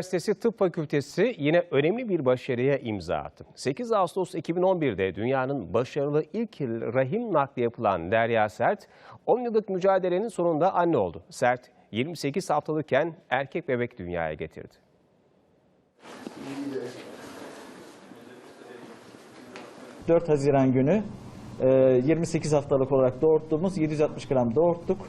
Üniversitesi Tıp Fakültesi yine önemli bir başarıya imza attı. 8 Ağustos 2011'de dünyanın başarılı ilk rahim nakli yapılan Derya Sert, 10 yıllık mücadelenin sonunda anne oldu. Sert, 28 haftalıkken erkek bebek dünyaya getirdi. Ee, 4 Haziran günü e, 28 haftalık olarak doğurttuğumuz 760 gram doğurttuk.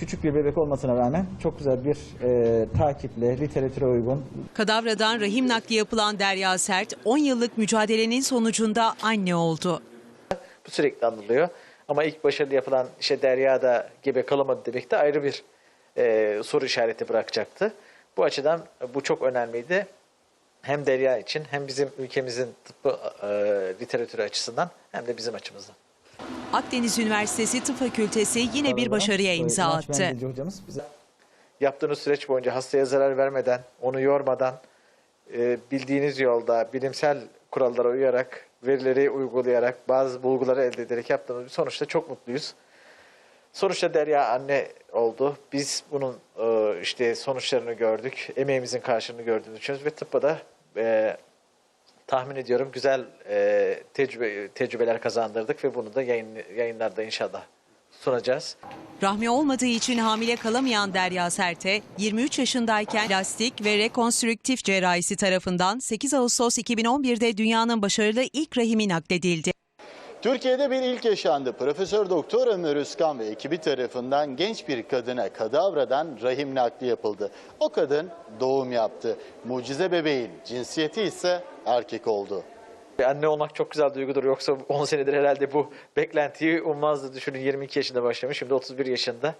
Küçük bir bebek olmasına rağmen çok güzel bir e, takiple, literatüre uygun Kadavradan rahim nakli yapılan Derya Sert 10 yıllık mücadelenin sonucunda anne oldu. Bu sürekli anılıyor. Ama ilk başarılı yapılan işte Derya'da gebe kalamadı demek de ayrı bir e, soru işareti bırakacaktı. Bu açıdan bu çok önemliydi. Hem Derya için hem bizim ülkemizin tıbbı e, literatürü açısından hem de bizim açımızdan. Akdeniz Üniversitesi Tıp Fakültesi yine bir başarıya imza attı. Mendilci hocamız bize Yaptığınız süreç boyunca hastaya zarar vermeden, onu yormadan, e, bildiğiniz yolda bilimsel kurallara uyarak, verileri uygulayarak, bazı bulguları elde ederek yaptığımız bir sonuçta çok mutluyuz. Sonuçta Derya anne oldu. Biz bunun e, işte sonuçlarını gördük. Emeğimizin karşılığını gördüğünü düşünüyoruz ve tıbba da e, tahmin ediyorum güzel e, tecrübe, tecrübeler kazandırdık ve bunu da yayın, yayınlarda inşallah sunacağız. Rahmi olmadığı için hamile kalamayan Derya Sert'e 23 yaşındayken plastik ve rekonstrüktif cerrahisi tarafından 8 Ağustos 2011'de dünyanın başarılı ilk rahimi nakledildi. Türkiye'de bir ilk yaşandı. Profesör Doktor Ömer Özkan ve ekibi tarafından genç bir kadına kadavradan rahim nakli yapıldı. O kadın doğum yaptı. Mucize bebeğin cinsiyeti ise erkek oldu. Anne olmak çok güzel duygudur. Yoksa 10 senedir herhalde bu beklentiyi ummazdı. Düşünün 22 yaşında başlamış. Şimdi 31 yaşında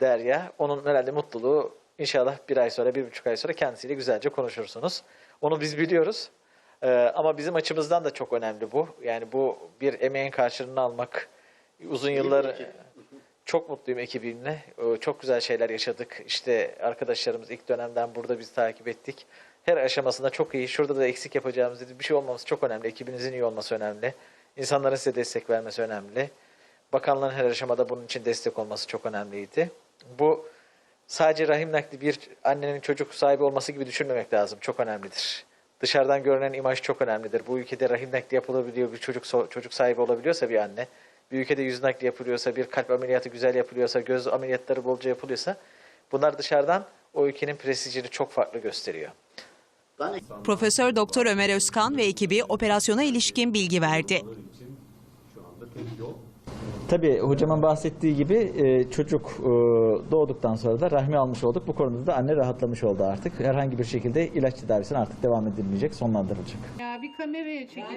Derya. Onun herhalde mutluluğu inşallah bir ay sonra, bir buçuk ay sonra kendisiyle güzelce konuşursunuz. Onu biz biliyoruz. Ee, ama bizim açımızdan da çok önemli bu. Yani bu bir emeğin karşılığını almak. Uzun yıllar çok mutluyum ekibimle. Ee, Çok güzel şeyler yaşadık. İşte arkadaşlarımız ilk dönemden burada bizi takip ettik. Her aşamasında çok iyi. Şurada da eksik yapacağımız dedi. Bir şey olmaması çok önemli. Ekibinizin iyi olması önemli. İnsanların size destek vermesi önemli. Bakanlığın her aşamada bunun için destek olması çok önemliydi. Bu sadece rahim nakli bir annenin çocuk sahibi olması gibi düşünmemek lazım. Çok önemlidir. Dışarıdan görünen imaj çok önemlidir. Bu ülkede rahim nakli yapılabiliyor, bir çocuk çocuk sahibi olabiliyorsa bir anne, bir ülkede yüz nakli yapılıyorsa, bir kalp ameliyatı güzel yapılıyorsa, göz ameliyatları bolca yapılıyorsa bunlar dışarıdan o ülkenin prestijini çok farklı gösteriyor. Profesör Doktor Ömer Özkan ve ekibi operasyona ilişkin bilgi verdi. Tabii hocamın bahsettiği gibi e, çocuk e, doğduktan sonra da rahmi almış olduk. Bu konuda da anne rahatlamış oldu artık. Herhangi bir şekilde ilaç tedavisine artık devam edilmeyecek, sonlandırılacak. Ya bir kameraya çekin.